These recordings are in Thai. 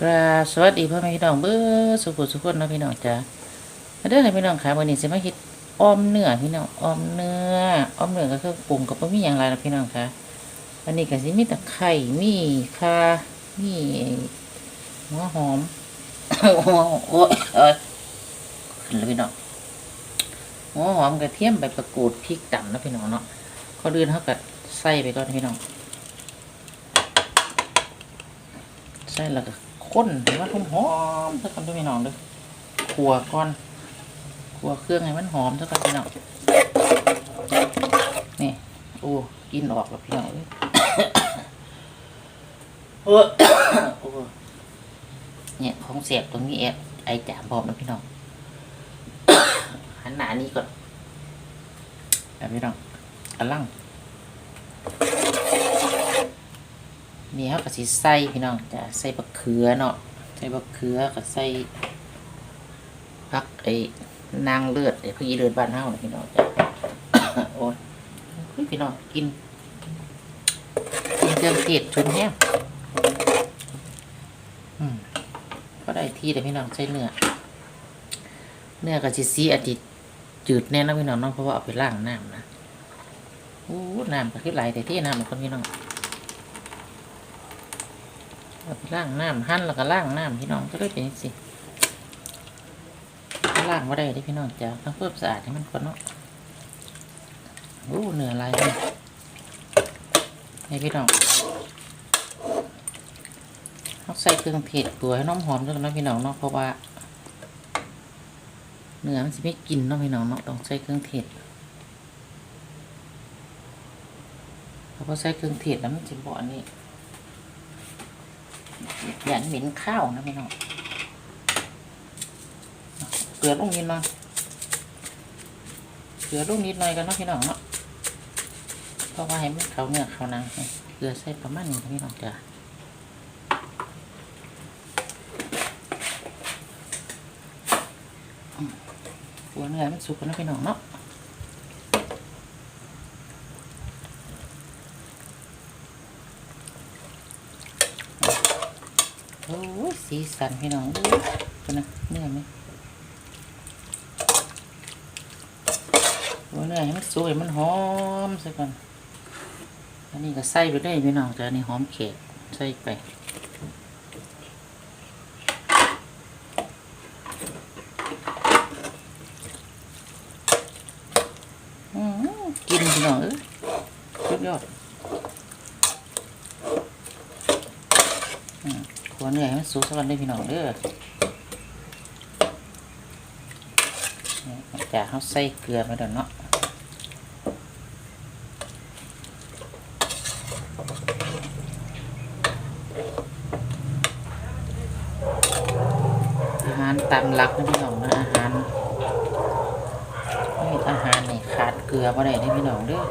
กราสวัสดีพ่อแม่พี่น้องเบ้อสุขุสุขคนเนาะพี่น้องจ้ามาเด้อให้พี่น้องค่ะวันนี้สิมาเฮ็ดออมเนื้อพี่น้องออมเนื้อออมเนื้อก็คือปรุงกับบ่มีหยังหลายนะพี่น้องค่ะอันนี้ก็สิมีตะไคร้มีข่ามีหัวหอมโอ้ยเอ้ยขึ้นแล้วพี่น้องหัวหอมกระเทียมใบประกูดพริกตำนะพี่น้องเนาะก็เดือนเฮาก็ใส่ไปก่อนพี่น้องใส่แล้วก็ ข้นให้มันหอมๆสักกันด้วยพี่น้องเด้อขัวก่อนขัวเครื่องให้มันหอมสักกันพี่น้องนี่โอ้กินออกแล้วพี่น้องเอ้ยโอ้โอ้เนี่ยของเสียบตรงนี้แอบไอจามพร้อมนะพี่น้องหันหน้านี้ก่อนแบบพี่น้องกำลัง นี่เขาก็สิใส่พี่น้องจะใส่บักเขือเนาะใส่บักเขือก็ใส่พักไอ้นางเลือดไอ้พี่เลือดบ้านเฮาน่ะพี่น้องจ้ะโอ้ยพี่น้องกินกินเครื่องเทศชุนแห้งก็ได้ที่แต่พี่น้องใส่เนื้อเนื้อกับซีซีอาจจะจืดแน่นะพี่น้องเนาะเพราะว่าเอาไปล้างน้ำนะโอ้น้ำก็คือไหลแต่ที่น้ำมันคนพี่น้อง ล้างน้ำหั่นแล้วก็ล้างน้ำพี่น้องก็ได้เป็นสิล้างว่าได้เด้อพี่น้องจ้าต้องเพิ่มสะอาดให้มันก่อนเนาะโอ้เหนื้อลายเลยนี่พี่น้องต้องใส่เครื่องเทศตัวให้น้ำหอมด้วยนะพี่น้องเนาะเพราะว่าเนื้อมันจะไม่กินเนาะพี่น้องเนาะต้องใส่เครื่องเทศเพราะว่าใส่เครื่องเทศแล้วมันจะบ่อันนี้ อย่าเหม็นข้าวนะพี่น้องเกลือลงนิดหน่อยเกลือลงนิดหน่อยกันเนาะพี่น้องเนาะเพราะว่าให้มันเขาเนื้อเขานังเกลือใส่ประมาณนี้พี่น้องจ้ะหัวเนื้อมันสุกกันนะพี่น้องเนาะ โอ้ย สีสันพี่น้องดูกันนะเนื้อไหมวัวเนื้อให้มันสวยมันหอมซะก่อนอันนี้ก็ใส่ไปได้พี่น้องแต่อันนี้หอมเขกใส่ไปอืมกินพี่น้องเอ้ยสุดยอด ขัวเหนื่อยให้ มันสุกสักวันได้พี่น้องเด้อจากเขาใส่เกลือมาเดี๋ยวเนาะอาหารตามหลักนะพี่น้องนะอาหารอาหารนี่ขาดเกลือมาได้เด้พี่น้องเด้อ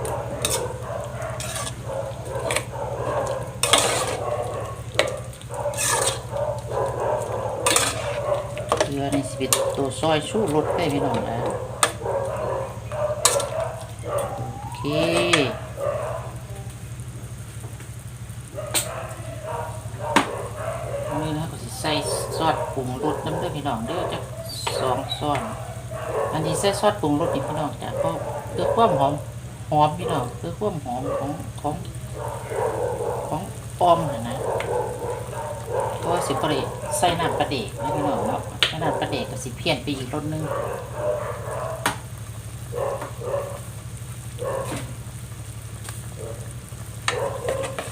เกลือในตัวซอยชูรสได้พี่น้องนะโอเคนนี้นะก็สิใส่ซอสปรุงรสน้ำเด้อพี่น้องเด้อจักสองซ้อนอันนี้ใส่ซอสปรุงรสนี่พี่น้องจ้ะก็เพื่อความหอมหอมพี่น้องเพื่อความหอมของของของออมนะนะเพราะว่าสิบประเดใส่น้ำปลาเดกนะพี่น้องเนาะ ใส่น้ำปลาเดกกับสิเพี้ยนไปอีกรสนึง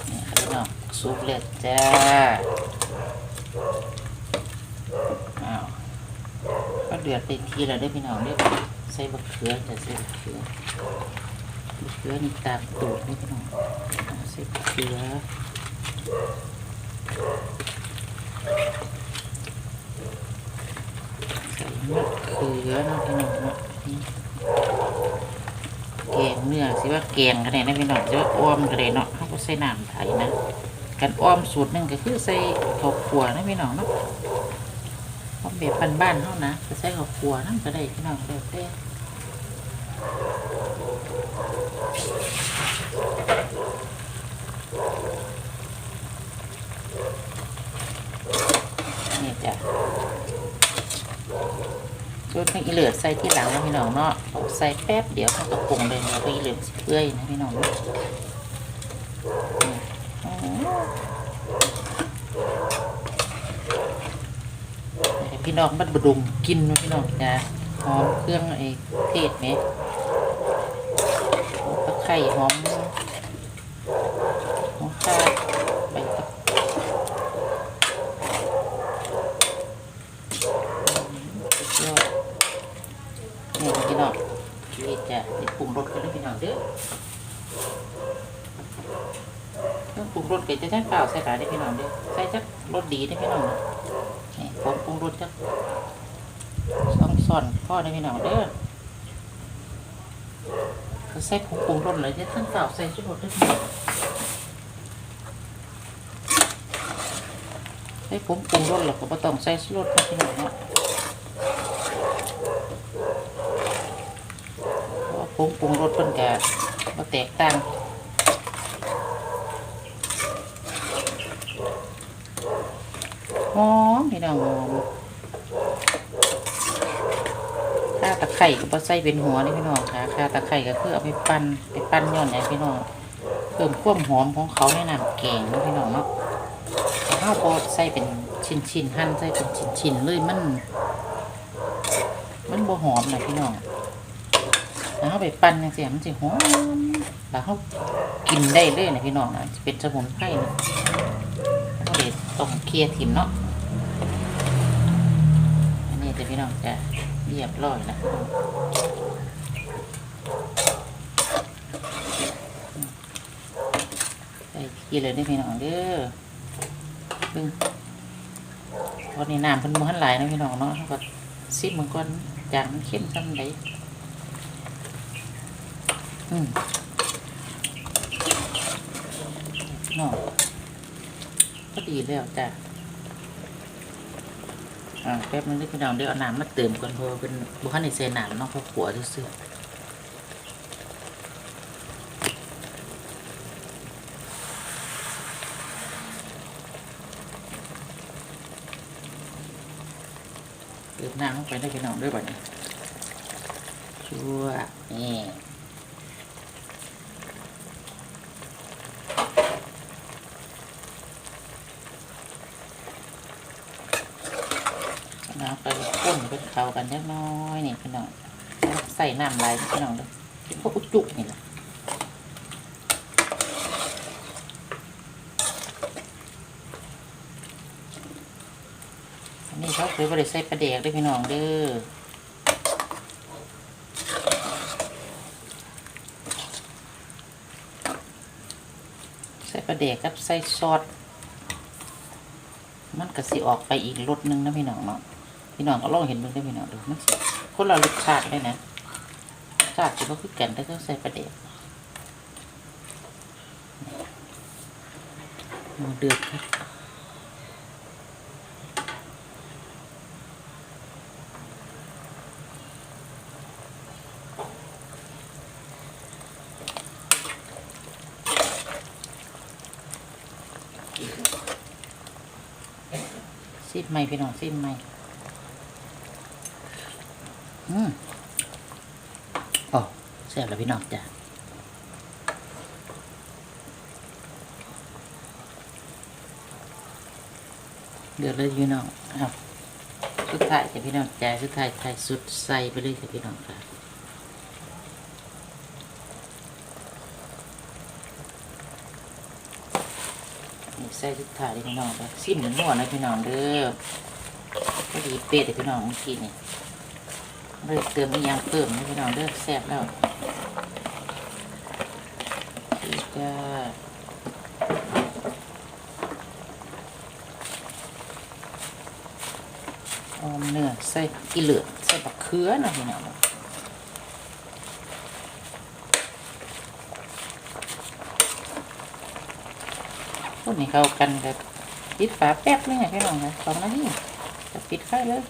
นี่ค่ะพี่น้องซุปเลือดจ้าอ้าวก็เดือดไปทีแล้วได้พี่น้องได้ใส่บะเขือจะใส่บะเขือมะเขือนี่ตามตูดนี่พี่น้องใส่บะเขือ ใส่มะเขือเนาะพี่น้องเนาะแกงเนื้อสิว่าแกงกันเลยนะพี่น้องจะว่าอ้อมกันเลยเนาะเขาก็ใส่น้ำไทยนะกันอ้อมสูตรหนึ่งก็คือใส่ข้าวคั่วนะพี่น้องเนาะอ้อมแบบบ้านๆเขานะก็ใส่ข้าวคั่วนั่นก็ได้พี่น้องแล้วแต่ ส่วนพริกอีเหลือใส่ที่หลังนะพี่น้องเนาะใส่แป๊บเดียวเขาก็ปรุงเลยแล้วพริกอีเหลือเปื่อยนะพี่น้องเนาะนี่อ๋อให้พี่น้องมันบดุมกินนะพี่น้องจ้ะหอมเครื่องไอ้เทศไหมตะไคร่หอมหอมข่าใบตะ สุดยอดนี่พี่น้องนี่จะติดปรุงรสกันด้วยพี่น้องเด้อเครื่องปรุงร สก็จะใช้เปล่าใส่หลายได้พี่น้องเด้อใส่จักรสดีได้พี่น้องนะนี่ผมปรุงรสจักสองส่อนพ่อได้พี่น้องเด้อเขาใส่ผงปรุงรสเลยจะทั้งเปล่าใส่ชุดรสได้พี่น้องใส่ผงปรุงรสหรอกก็ต้องใส่ชุดรสนะพี่น้องเนาะเพราะว่าปรุงปรุงรสเพิ่นก็บ่แตกต่าง หอมพี่น้องหอมข้าตะไคร่ก็บ่ใส่เป็นหัวนี่พี่น้องค่ะข้าตะไคร่ก็คือเอาไปปั้นไปปั้นย้อนให้พี่น้องเพิ่มความหอมของเขาในน้ำแกงเนะพี่น้องเนาะถ้าเฮาใส่เป็นชิ้นๆหั่นใส่เป็นชิ้นๆเลยมันมันบ่หอมนะพี่น้องแล้วเอาไปปั้นจังซี่มันสิหอมแล้วเขากินได้เลยนะพี่น้องนะจะเป็นสมุนไพรนะเขาเด็ดต้มเคลียร์ถิ่มเนาะ นนี้จะพี่น้องจะเรียบร้อยแล้วใส่ขี้เลยได้พี่น้องเด้อเบิ่งตอนนี้น้ำเพิ่นบ่ทันหลายนะพี่น้องเนาะเขาก็ซิมมันก่อนจางมันเข้มซ้ำใดอืมเนาะก็ดีแล้วจ้ะ อ่าแป๊บนึงเด้อพี่น้องเดี๋ยวเอาน้ำมาเติมก่อนเพราะเป็นบุคันในเซน้ำเนาะเขาขัวซื่อเติมน้ำลงไปได้อพี่น้องด้วยบ่เนี่ยชั่วนี่ำไป ข้เข้ากันเล็กน้อยนี่พี่น้องใส่น้ำลายพี่น้องเลยพวกอุจจุนี่แหละอันนี้เขาเคยบริใส่ปลาเด็กด้วยพี่น้องเด้อใส่ปลาเด็กกับใส่ซอสมันก็สิออกไปอีกรสหนึงนะพี่น้องเนาะ พี่น้องก็ลองเห็นเบิ่งได้พี่น้องดูมันสิคนละรสชาติเลยนะชาติสิบ่คือกันแต่ก็ใส่ประเดี๋ยวมาเดือดครับซีดใหม่พี่น้องซีดใหม่ อืมอ๋อแซ่บแล้วพี่น้องจ้ะเดือดเลยพี่น้องเอาสุดท้ายจ้ะพี่น้องจ้ะสุดท้ายไทยสุดใส่ไปเลยจ้ะพี่น้องค่ะนี่ใส่สุดท้ายเลยพี่น้องจ้ะซิมหนึ่งหัวนะพี่น้องเด้อพอดีเป๊ะเลยพี่น้องเมื่อกี้นี่ เลยเติมอีกอย่างเพิ่มนะพี่น้องเด้อแซ่บแล้วนี่ก็ออมเนื้อใส่กีเหลือใส่บักเขือนะพี่น้องพวกนี้เข้ากันกับปิดฝาแป๊บนึงอะพี่น้องนะสองนาทีจะปิดไฟเลย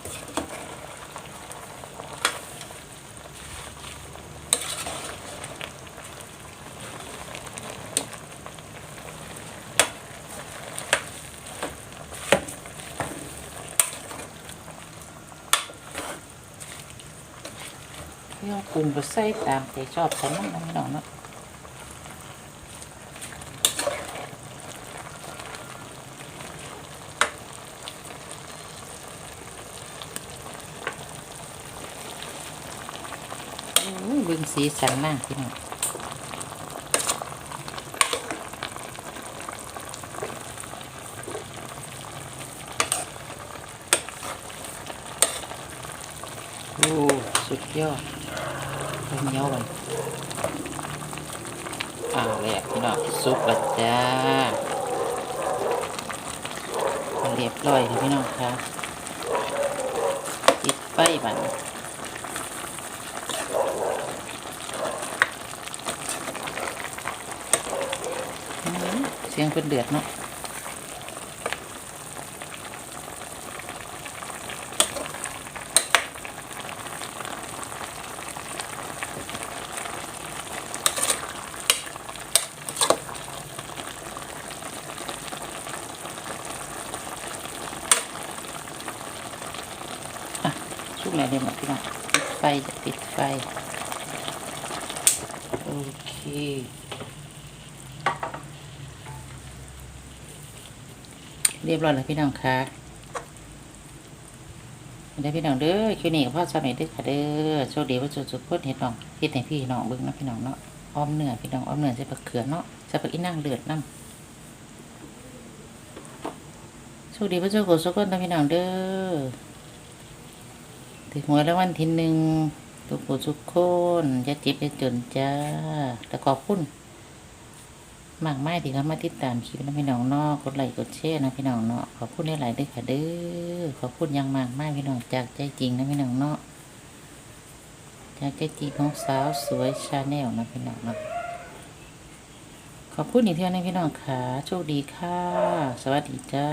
ที่เราปรุงไปใส่ตามใจชอบใส่น้ำน้ำหน่อยเนาะบึงสีสันมากพี่น้องโอ้สุดยอด เพิ่มเยอะไปอ่าแรกพี่น้องซุปละจ้าเรียบร้อยแล้วพี่น้องค่ะติดไฟบันเสียงเป็นเดือดเนาะ ชุกแล้วเดี๋ยวมาพี่น้องปิดไฟจะปิดไฟ โอเคเรียบร้อยแล้วพี่น้องค่ะได้พี่น้องเด้อคิวนี่กับพ่อสามีเด้อค่ะเด้อโชคดีว่าจุดจุดพูดเห็ดน้องเฮ็ดให้พี่น้องเบิ่งนะพี่น้องเนาะอ้อมเนื้อพี่น้องอ้อมเนื้อใส่ผักเขือเนาะใส่ผักอีนางเลือดน้ำโชคดีว่าจุดกุศลคนนะพี่น้องเด้อ ถึงหวยแล้ววันที่หนึ่งทุกผู้ทุกคนจะจิบจะจนจ้าแล้วขอบคุณมากไมายที่เขามาติดตามคลิปนะพี่น้องเนาะกดไลค์กดแชร์นะพี่น้องเนาะขอบคุณหลายๆด้วยค่ะเด้อขอบคุณยังมากไมายพี่น้องจากใจจริงนะพี่น้องเนาะจากใจจริงของสาวสวยชาแนลนะพี่น้องเนาะขอบคุณอีกเท่านะพี่น้องค่ะโชคดีค่ะ สวัสดีจ้า